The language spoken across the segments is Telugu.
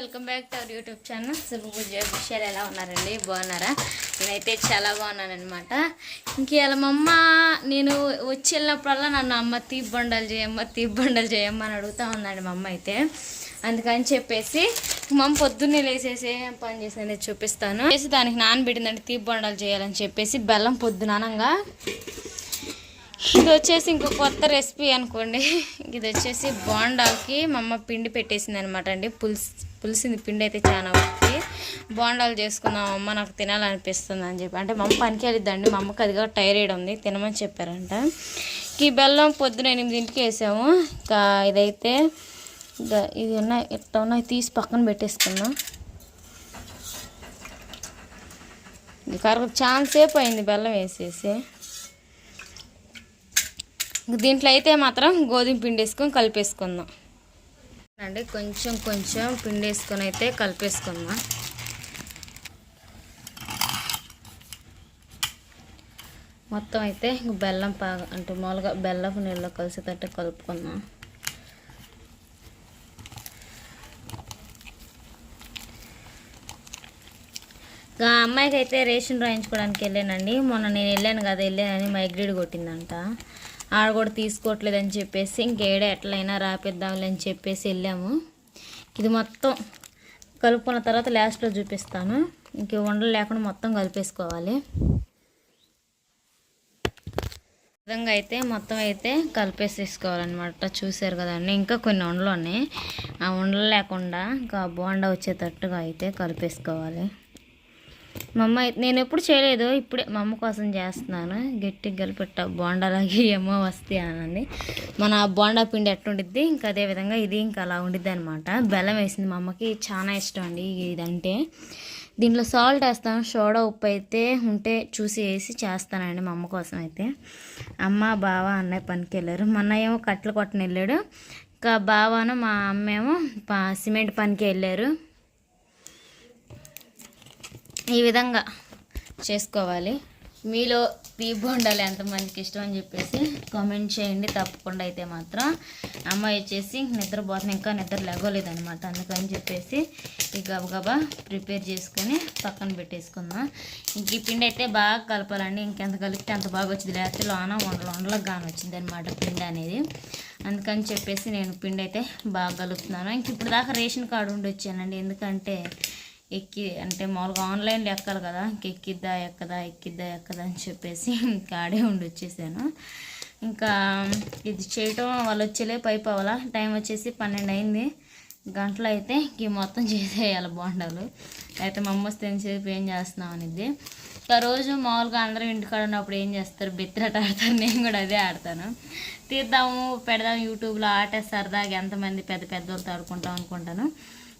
Welcome back to our YouTube channel. సులువు విషయాలు ఎలా ఉన్నారండి? బాగున్నారా? నేనైతే చాలా బాగున్నాను అనమాట ఇంకేళ మా అమ్మ నేను వచ్చి వెళ్ళినప్పుడల్లా నన్ను అమ్మ తీబ్బొండలు చేయమ్మ తీబ్బొండలు చేయమ్మ అని అడుగుతా ఉందండి మా అమ్మ అయితే. అందుకని చెప్పేసి మా అమ్మ పొద్దున్నే లేసేసి ఏం పని చేసింది చూపిస్తాను. చేసి దానికి నానబెట్టిందంటే తీబ్బొండలు చేయాలని చెప్పేసి బెల్లం పొద్దుననంగా ఇది వచ్చేసి ఇంకో కొత్త రెసిపీ అనుకోండి. ఇది వచ్చేసి బోండాలకి మా అమ్మ పిండి పెట్టేసింది అనమాట అండి. పులుసు పులిసింది పిండి అయితే చాలా వస్తుంది బోండాలు చేసుకుందాం అమ్మ నాకు తినాలనిపిస్తుంది అని చెప్పి. అంటే మా అమ్మ పనికి వెళ్ళిద్దండి మా అమ్మకి అదిగా టైరాయిడ్ ఉంది తినమని చెప్పారంట. ఈ బెల్లం పొద్దున ఎనిమిదింటికి వేసాము. ఇంకా ఇదైతే ఇంకా ఇది ఉన్నాయి ఇట్లా ఉన్నాయి తీసి పక్కన పెట్టేసుకున్నాం కరెక్ట్ చాలా సేపు అయింది బెల్లం వేసేసి. దీంట్లో అయితే మాత్రం గోధుమ పిండి వేసుకొని కలిపేసుకుందాం. అండి కొంచెం కొంచెం పిండి వేసుకొని అయితే కలిపేసుకుందాం. మొత్తం అయితే బెల్లం పాగ అంటే మామూలుగా బెల్లపు నీళ్ళు కలిసేటట్టు కలుపుకుందాం. ఇంకా అమ్మాయికి అయితే రేషన్ రాయించుకోవడానికి వెళ్ళానండి. మొన్న నేను వెళ్ళాను కదా వెళ్ళానని మైగ్రేడ్ కొట్టిందంట. ఆడ కూడా తీసుకోవట్లేదని చెప్పేసి ఇంకేడ ఎట్లయినా రాపిద్దాంలే అని చెప్పేసి వెళ్ళాము. ఇది మొత్తం కలుపుకున్న తర్వాత లాస్ట్లో చూపిస్తాను. ఇంక ఉండలు లేకుండా మొత్తం కలిపేసుకోవాలి. విధంగా అయితే మొత్తం అయితే కలిపేసేసుకోవాలన్నమాట. చూసారు కదండి ఇంకా కొన్ని ఉండలు ఉన్నాయి. ఆ ఉండలు లేకుండా ఇంకా బోండా వచ్చేటట్టుగా అయితే కలిపేసుకోవాలి. మా అమ్మ అయితే- నేను ఎప్పుడు చేయలేదు. ఇప్పుడే మా అమ్మ కోసం చేస్తున్నాను. గట్టిగా గలిపెట్ట. బోండాలాగి ఏమో వస్తే అనండి మన బోండా పిండి ఎట్టుండిద్ది? ఇంకా అదే విధంగా ఇది ఇంకా అలా ఉండిద్ది అనమాట బెల్లం వేసింది మా అమ్మకి చాలా ఇష్టం అండి ఇదంటే. దీంట్లో సాల్ట్ వేస్తాను. సోడా ఉప్పు అయితే ఉంటే చూసి వేసి చేస్తానండి మా అమ్మ కోసం అయితే. అమ్మ బావ అన్నయ్య పనికి వెళ్ళారు మా ఏమో కట్టెలు కొట్టని వెళ్ళాడు ఇంకా బావను మా అమ్మ ఏమో సిమెంట్ పనికి వెళ్ళారు. ఈ విధంగా చేసుకోవాలి. మీలో తీ బొండాలు ఎంతమందికి ఇష్టం అని చెప్పేసి కామెంట్ చేయండి. తప్పకుండా అయితే మాత్రం అమ్మాయి వచ్చేసి నిద్రపోతుంది. ఇంకా నిద్ర లేగలేదనమాట అందుకని చెప్పేసి ఈ గబగబా ప్రిపేర్ చేసుకొని పక్కన పెట్టేసుకుందాం. ఇంక ఈ పిండి అయితే బాగా కలపాలండి. ఇంకెంత కలిపితే అంత బాగా వచ్చింది. లేకపోతే లోన వండలు వండలకు కానీ వచ్చింది అనమాట పిండి అనేది. అందుకని చెప్పేసి నేను పిండి అయితే బాగా కలుపుతున్నాను. ఇంక ఇప్పుడు దాకా రేషన్ కార్డు ఉండి వచ్చానండి. ఎందుకంటే ఎక్కి అంటే మామూలుగా ఆన్లైన్లో ఎక్కాలి కదా ఇంక ఎక్కిద్దా ఎక్కదా ఎక్కిద్దా ఎక్కదా అని చెప్పేసి ఇంకా ఆడే ఉండి వచ్చేసాను. ఇంకా ఇది చేయటం వాళ్ళు వచ్చేలేపు పైపోవాలా టైం వచ్చేసి పన్నెండు అయింది. గంటలో అయితే ఈ మొత్తం చేసేయాలి బోండాలు. అయితే మా అమ్మ వస్తే ఏం చేస్తున్నాం అనేది ఇంకా రోజు మామూలుగా అందరం ఇంటికాడ ఉన్నప్పుడు ఏం చేస్తారు? బెత్తిరట ఆడతారు. నేను కూడా అదే ఆడతాను. తీద్దాము పెడదాం యూట్యూబ్లో ఆట సరదాగా ఎంతమంది పెద్ద పెద్దలతో ఆడుకుంటాం అనుకుంటాను.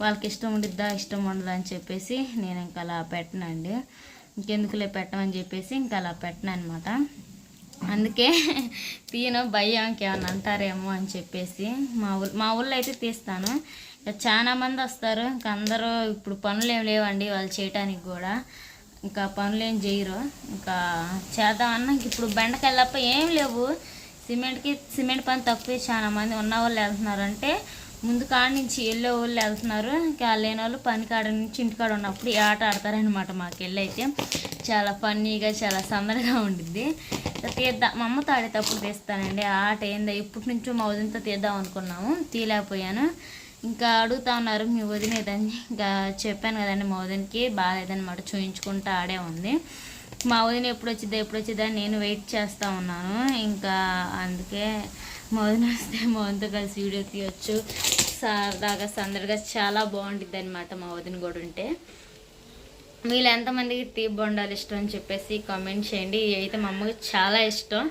వాళ్ళకి ఇష్టం ఉండిద్దా ఇష్టం ఉండదా అని చెప్పేసి నేను ఇంకా అలా పెట్టనండి. ఇంకెందుకులే పెట్టమని చెప్పేసి ఇంకా అలా పెట్టను అనమాట అందుకే తీయను భయం ఇంకేమన్నా అంటారేమో అని చెప్పేసి మా ఊ మా ఊళ్ళో అయితే తీస్తాను. ఇక చాలా మంది వస్తారు. ఇంకా అందరూ ఇప్పుడు పనులు ఏం లేవండి వాళ్ళు చేయటానికి కూడా. ఇంకా పనులు ఏం చేయరు. ఇంకా చేద్దామన్నా ఇంక ఇప్పుడు బెండకాయలప్ప ఏం లేవు. సిమెంట్కి సిమెంట్ పని తక్కువే చాలా మంది ఉన్న వాళ్ళు వెళ్తున్నారంటే ముందు కాడ నుంచి వెళ్ళే వాళ్ళు వెళ్తున్నారు. ఇంకా లేని వాళ్ళు పని కాడ నుంచి ఇంటికాడ ఉన్నప్పుడు ఈ ఆట ఆడతారనమాట మాకు వెళ్ళైతే. చాలా ఫన్నీగా చాలా సందడిగా ఉండిద్ది. తీద్దాం. మా అమ్మతో ఆడేటప్పుడు తీస్తానండి. ఆ ఆట ఏందో ఇప్పటి నుంచో మా వదినతో తీద్దాం అనుకున్నాము. తీయలేకపోయాను. ఇంకా అడుగుతా ఉన్నారు మీ వదిన ఏదని? ఇంకా చెప్పాను కదండి మా వదినకి. బాగాలేదనమాట చూయించుకుంటూ ఆడే ఉంది. మా వదిన ఎప్పుడు వచ్చిద్దా ఎప్పుడు వచ్చిద్దా నేను వెయిట్ చేస్తూ ఉన్నాను. ఇంకా అందుకే మా వదిన వస్తే మా కలిసి వీడియో తీయొచ్చు. సరదాగా సందడిగా చాలా బాగుంటుంది అనమాట మా వదిన కూడా ఉంటే. వీళ్ళు ఎంతమందికి తీ బొండాలు ఇష్టం అని చెప్పేసి కామెంట్ చేయండి. ఇవైతే అయితే మా అమ్మకి చాలా ఇష్టం.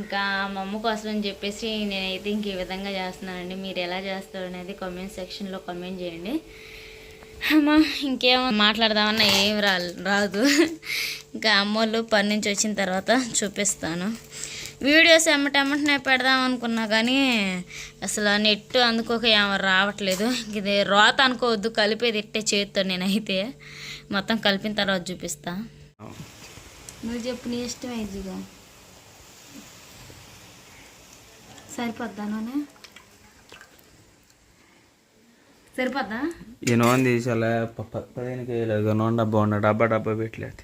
ఇంకా మా అమ్మ కోసం అని చెప్పేసి నేనైతే ఇంక ఈ విధంగా చేస్తున్నానండి. మీరు ఎలా చేస్తారు అనేది కామెంట్ సెక్షన్లో కామెంట్ చేయండి. అమ్మా ఇంకేం మాట్లాడదామన్నా ఏం రా రాదు. ఇంకా అమ్మోళ్ళు పని నుంచి వచ్చిన తర్వాత చూపిస్తాను. వీడియోస్ ఎమ్మటెమ్మటనే పెడదాం అనుకున్నా కానీ అసలు నెట్ అందుకోక ఏమో రావట్లేదు. ఇది రోత అనుకోవద్దు కలిపేది ఇట్టే చేతితో నేనైతే. మొత్తం కలిపిన తర్వాత చూపిస్తా. నువ్వు చెప్పు నీ ఇష్టం ఇదిగా సరిపోద్దాను సరిపోద్దా? ఈ నూనె తీసేలా పదిహేను కేజీలు నూనె డబ్బా ఉన్న డబ్బా డబ్బా పెట్టలేదు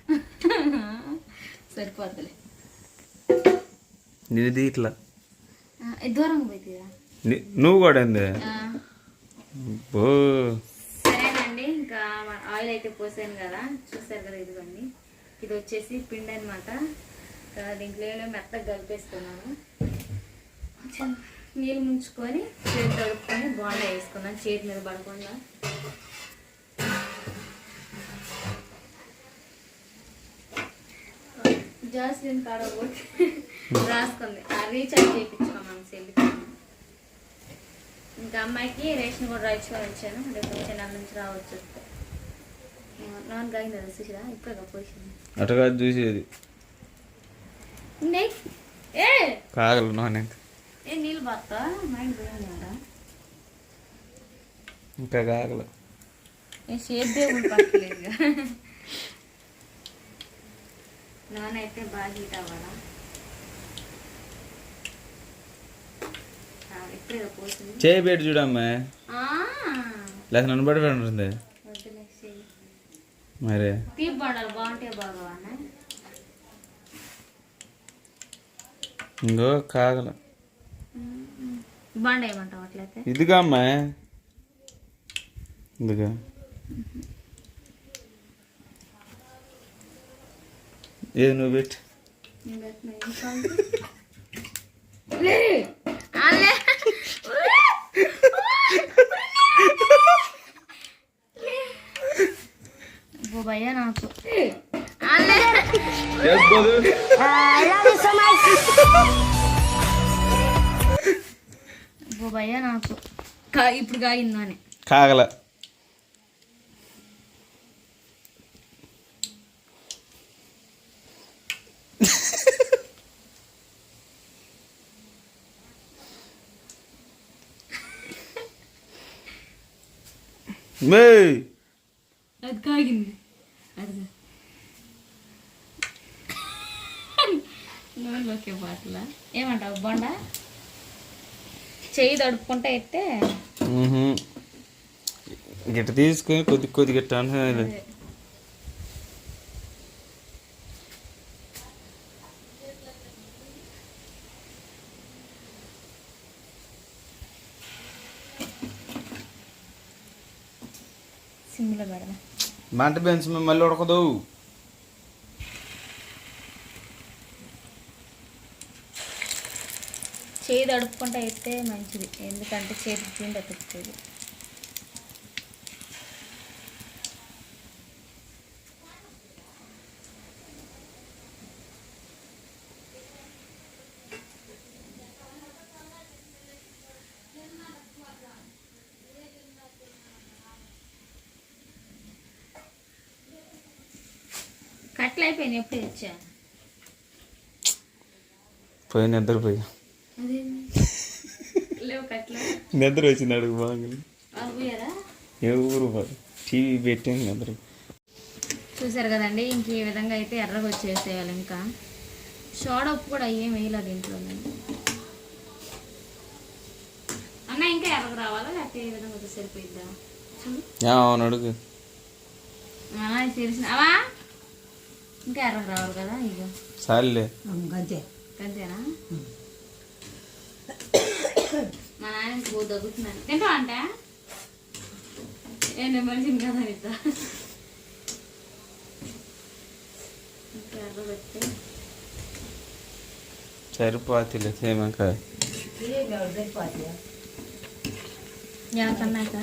సరిపోద్దులే. నేను తీట్లా ఆ, ఇది దూరంగా పోతుందా ని- నువ్వు కూడా ఓ సరేనండి ఇంకా ఆయిల్ అయితే పోసాను కదా చూసారు కదా ఇదిగోండి. ఇది వచ్చేసి పిండి అనమాట దీంట్లో మెత్తగా కలిపేసుకున్నాను నీళ్ళు ముంచుకొని చేతి తడుపుకొని బాగా వేసుకున్నాను చేతి మీద పడకుండా జాస్మిన్ కాడ ఒకటి రాసుకుంది. ఆ రీఛార్జ్ చేయించుకున్నాం సెల్కి ఇంకా అమ్మాయికి రేషన్ కూడా రాయించుకొని వచ్చాను రేపు వచ్చే నెల నుంచి రావచ్చు. నాన్ గాయింది అది చూసిరా ఇప్పుడే పోసింది. అటుగా చూసేది. ఏ! కాగల నూనె ఇంకా. ఏ నీళ్ళు బాత్తా మైండ్ పోయింది కదా ఇంకా కాగల. ఏ దేవుడు పక్కలేదు నాన్ అయితే బాగా హీట్ పోసింది చేయి పెట్టి చూడమ్మా లేక నన్ను బట్టి ఉంటుంది మరి? ఇంకో కాగల. ఇదిగా అమ్మా. ఇదిగా. ఏది నువ్వు పెట్టి. ఏం నాకు నాకు. కా- ఇప్పుడు కాగిందని కాగల. మే అది కాగింది అది నూనెలోకి బాట్ల ఏమంటావు? బొండ? చెయ్యి తడుపుకుంటే అయితే గిట్ట తీసుకొని కొద్ది కొద్ది గిట్ట సిమ్లో పెడదాం. మంట బెంచ్ మళ్ళీ ఉడకదు. చేయి తడుపుకుంటే అయితే మంచిది. ఎందుకంటే చేతికి పిండి అతుకుతుంది. కట్లు అయిపోయినాయి. ఎప్పుడు తెచ్చా? పోయి నిద్ర పోయి. నిద్ర వచ్చింది అడుగు బాగా ఏ ఊరు టీవీ పెట్టి నిద్ర. చూసారు కదండి ఇంక ఈ విధంగా అయితే ఎర్రగా వచ్చేసేయాలి ఇంకా. షోడ ఉప్పు కూడా ఏం వేయలేదు దీంట్లో నేను. అన్న ఇంకా ఎర్రగా రావాలా? లేకపోతే ఏ విధంగా సరిపోయిద్దా? అవును అడుగు. తెలిసిన అవా? ఇంకా ఎర్రగా రావాలి కదా ఇక. సార్లే. అంతేనా మా నాయనకి బో దగ్గుతున్నాను తింటా అంటే? ఏ నేను మనిషిని కదా ఇద్దా ఇంకా ఎర్ర పెడితే. సరిపోతులే సేమక ఎవరికన్నాక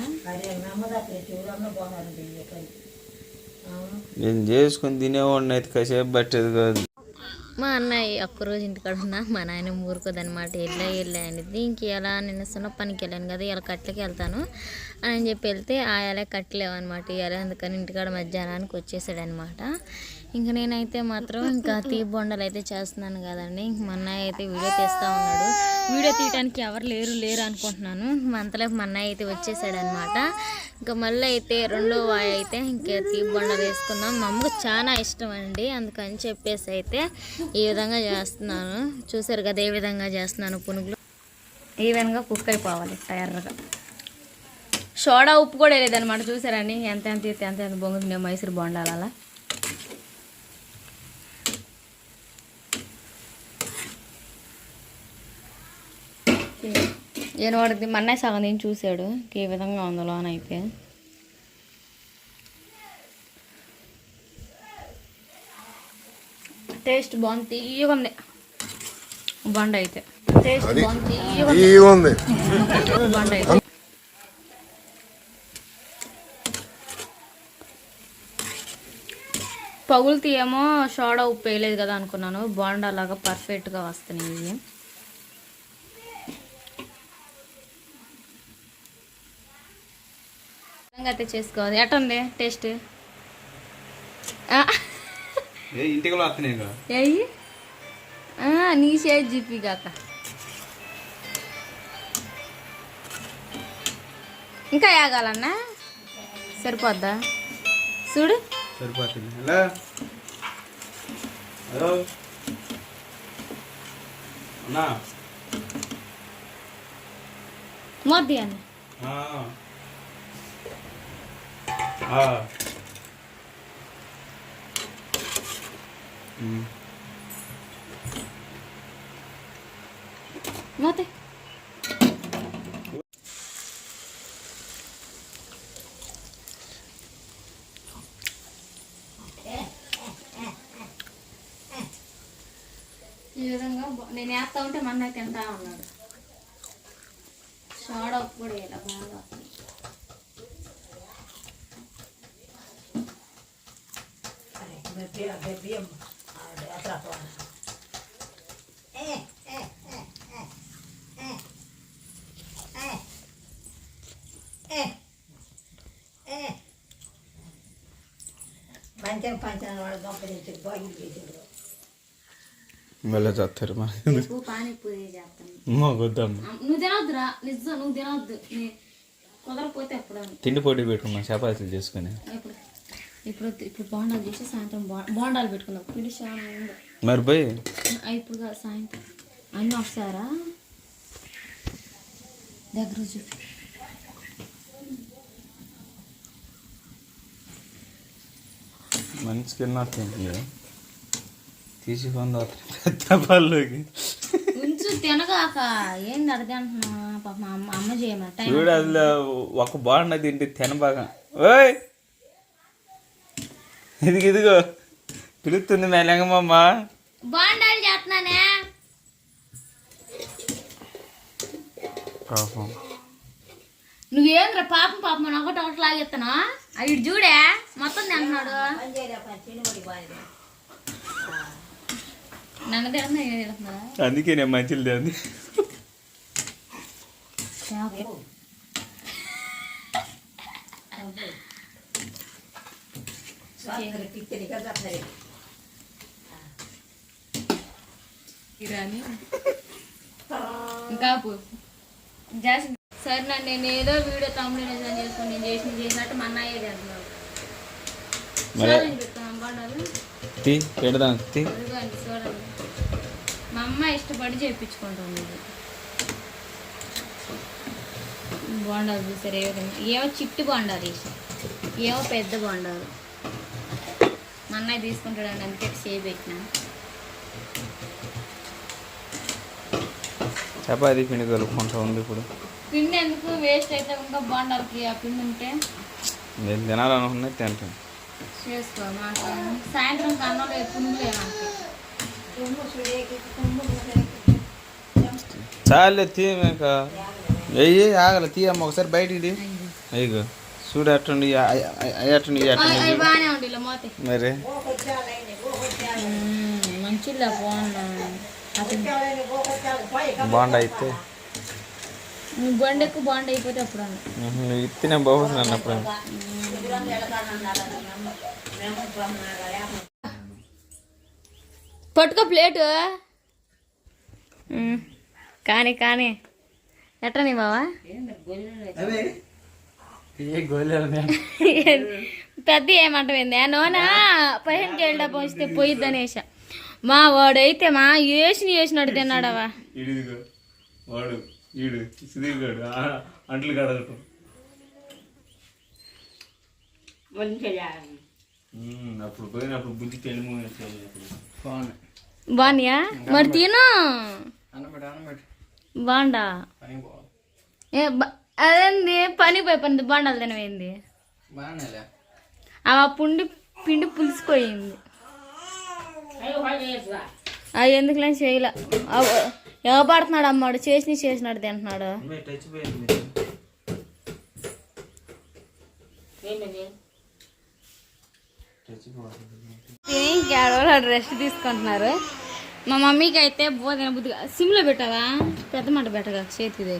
నేను చేసుకుని తినేవాడిని అయితే కాసేపు పట్టేది కాదు. మా అన్నయ్య ఒక్కరోజు ఇంటికాడ ఉన్నా మా నాయన ఊరుకోదనమాట వెళ్ళా వెళ్ళా అనేది ఇంక ఎలా నిన్న సున్న పనికి వెళ్ళాను కదా ఇలా కట్లకి వెళ్తాను అని చెప్పి వెళ్తే ఆ ఇలా కట్టలేవన్నమాట. ఇలా అందుకని ఇంటికాడ మధ్యాహ్నానికి వచ్చేసాడు అనమాట ఇంకా నేనైతే మాత్రం ఇంకా తీ బొండలు అయితే చేస్తున్నాను కదండి. ఇంక మా అన్నయ్య అయితే వీడియో తీస్తూ ఉన్నాడు. వీడియో తీయడానికి ఎవరు లేరు లేరు అనుకుంటున్నాను. అంతలోపు మా అన్నయ్య అయితే వచ్చేసాడు అనమాట ఇంకా మళ్ళీ అయితే రెండో వాయి అయితే ఇంకా తీ బొండలు వేసుకుందాం. మా అమ్మకు చాలా ఇష్టం అండి. అందుకని చెప్పేసి అయితే ఈ విధంగా చేస్తున్నాను. చూసారు కదా ఏ విధంగా చేస్తున్నాను పునుగులు. ఈ విధంగా కుక్ అయిపోవాలి ఎర్రగా సోడా ఉప్పు కూడా వేయలేదన్నమాట. చూసారండి ఎంత ఎంత ఎంత ఎంత బొంగుతుంది మైసూర్ బొండాలు నేను వాడిది మన్నే సగం తిని చూశాడు ఏ విధంగా ఉందో లోన అయితే. టేస్ట్ బాగుంది తీయగా ఉంది. బండ అయితే. టేస్ట్ బాగుంది తీయగా ఉంది. బండ అయితే. పగులు తీయేమో సోడా ఉప్పు వేయలేదు కదా అనుకున్నాను. బాండా లాగా పర్ఫెక్ట్గా వస్తున్నాయి. ఇవి విధంగా అయితే చేసుకోవాలి. టేస్ట్? ఇంటికి వస్తున్నాయి కదా ఏయి. నీ షేర్ జీపీ కాక ఇంకా యాగాలన్నా? సరిపోద్దా? చూడు. సరిపోతుంది. హలో. హలో. అన్నా. మొద్ది అన్న. ఈ విధంగా నేను వేస్తా ఉంటే మన తింటా ఉన్నాడు. సోడా కూడా వేయాలి బాగా. పంచం పంచం వాడు గొప్ప బాగా చేసాడు మళ్ళీ చేస్తారు పానీపూరి నువ్వు తినొద్దురా నిజం నువ్వు తినొద్దు నీ- కుదరపోతే ఎప్పుడు తిండి పోటీ పెట్టుకున్నాం చపాతీలు చేసుకుని ఇప్పుడు ఇప్పుడు బోండాలు చేసి సాయంత్రం బోండాలు పెట్టుకుందాం. పిడి మరి పోయి. ఇప్పుడు సాయంత్రం. అన్నీ వస్తారా దగ్గర చూపి మంచిగా తింటుంది తీసుకొని పెద్ద పళ్ళుకి ఉంచు తినగాక. ఏంది అడితే అంటున్నా పాప అమ్మ అమ్మ చేయమా టైం చూడు అసలు ఒక బాగుండ తింటే తినబాగా. ఓయ్! ఇదిగో ఇదిగో. పిలుస్తుంది మేలంగమ్మ బోండాలు చేస్తున్నానే. పాపం. నువ్వేంద్ర పాపం పాపం అని ఒకటి ఒకటి లాగెత్తనా అవి చూడే మొత్తం తింటున్నాడు. నన్ను తిడుతున్నా నేను తిడుతున్నాడా అందుకే నేను మంచిది కదా సరే ఇరాని ఇంకా పో. జాసి సరే నన్ను నేను ఏదో వీడియో తమ్ముడు నిజం చేసుకుని నేను చేసిన చేసినట్టు మా అన్నయ్య చేస్తున్నాడు చూడండి మా అమ్మ ఇష్టపడి చేయించుకుంటుంది బాగుండాలి చూసారు ఏ విధంగా? ఏమో చిట్టు బాగుండాలి ఏమో పెద్ద బాగుండాలి. అన్నయ్య తీసుకుంటాడండి అందుకే సేవ్ పెట్టినా. చపాతీ పిండి కలుపుకుంటా ఉంది ఇప్పుడు. పిండి ఎందుకు వేస్ట్ అయితే ఇంకా బాగుండాలి ఆ పిండి ఉంటే. నేను తినాలనుకున్నది తింటాను చేసుకో మాకు సాయంత్రం కన్నంలో ఎప్పుడు చాలే తీ మేక. వెయ్యి ఆగల తీయమ్మ ఒకసారి బయటికి అయ్యో. చూడు అట్టుండి అట్టుండి మరి? బాగుండ అయితే నువ్వు బండి ఎక్కువ బాగుండి అయిపోతే అప్పుడు నువ్వు పొమ్మన్నారా పట్టుకో ప్లేటు. కానీ కానీ. ఎట్లా నీ బావా? పెద్ద ఏమంటమైంది నూనె? పదిహేను కేళ్ళ డబ్బా వస్తే పోయిద్ది అనేసా మా వాడైతే మా వేసిన వేసినట్టు తిన్నాడవా? వాడు ఈడు సిదిగాడు అంట్లు కడగటం మంచిగా ఉమ్, అప్పుడు పోయినప్పుడు బుద్ధి తెలుగు బాగున్నాయి బాగున్నాయా మరి తిను. అన్నమాట అన్నమాట బాగుండా ఏ బ- అదేంది? పని పోయి పని బాగుండాలి తినవేంది ఆ పుండి పిండి పులిసిపోయింది. అది ఎందుకులే చేయలే. ఎగబడుతున్నాడు అమ్మాడు చేసి చేసినాడు తింటున్నాడు. రెస్ట్ తీసుకుంటున్నారు? మా మమ్మీకి అయితే బోధన బుద్ధి సిమ్లో పెట్టావా పెద్ద మంట పెట్టగా చేతిది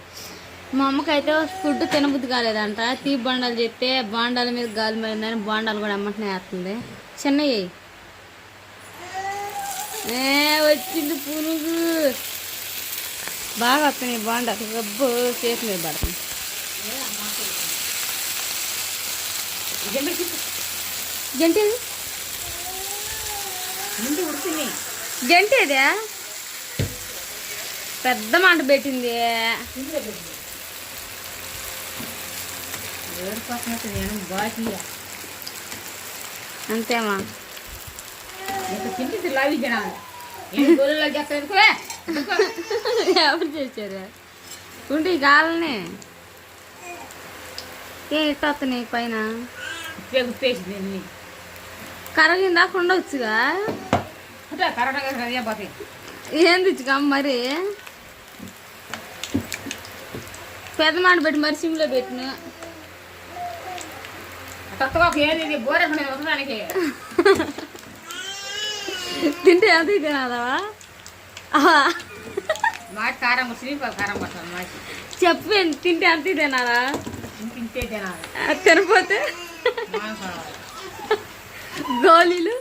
మా అమ్మకి అయితే ఫుడ్ తినబుద్ధి కాలేదంట. తీ బొండాలు చెప్తే బాండాల మీద గాలి మరిందని బొండాలు కూడా అమ్మటనే వేస్తుంది. చిన్నయ్యి ఏ వచ్చింది పురుగు. బాగా వస్తున్నాయి బాండాలు. గబ్బు చేతి మీద పడుతుంది జంటేది జంటేదే పెద్ద మంట పెట్టింది ఏడు పక్కన నేను బాగా అంతేమా? ఎవరు చేశారు? ఉండి కాలనే ఏ ఇట్ట వస్తున్నాయి పైన? కరగిందా? ఉండొచ్చుగా అంటే కరోనా కదా అదే పోతాయి ఏం తెచ్చుగా మరి? పెద్ద మాట పెట్టి మరి సిమ్లో పెట్టిన కొత్తగా ఒక ఏది బోరేసుకునే వదలడానికి తింటే ఎంత తినాదవా మాటి కారం శ్రీపాల కారం పట్టాలి మాటి చెప్పు తింటే ఎంత తినాలా? తింటే తినాలి. తినపోతే గోళీలు?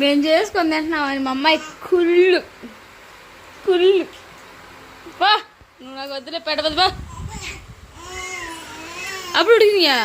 మేము చేసుకొని తింటున్నామని మా అమ్మాయి కుళ్ళు. కుళ్ళు. నువ్వు నాకు వద్దులే పెట్టవద్దు బా అప్పుడు ఉడికినాయా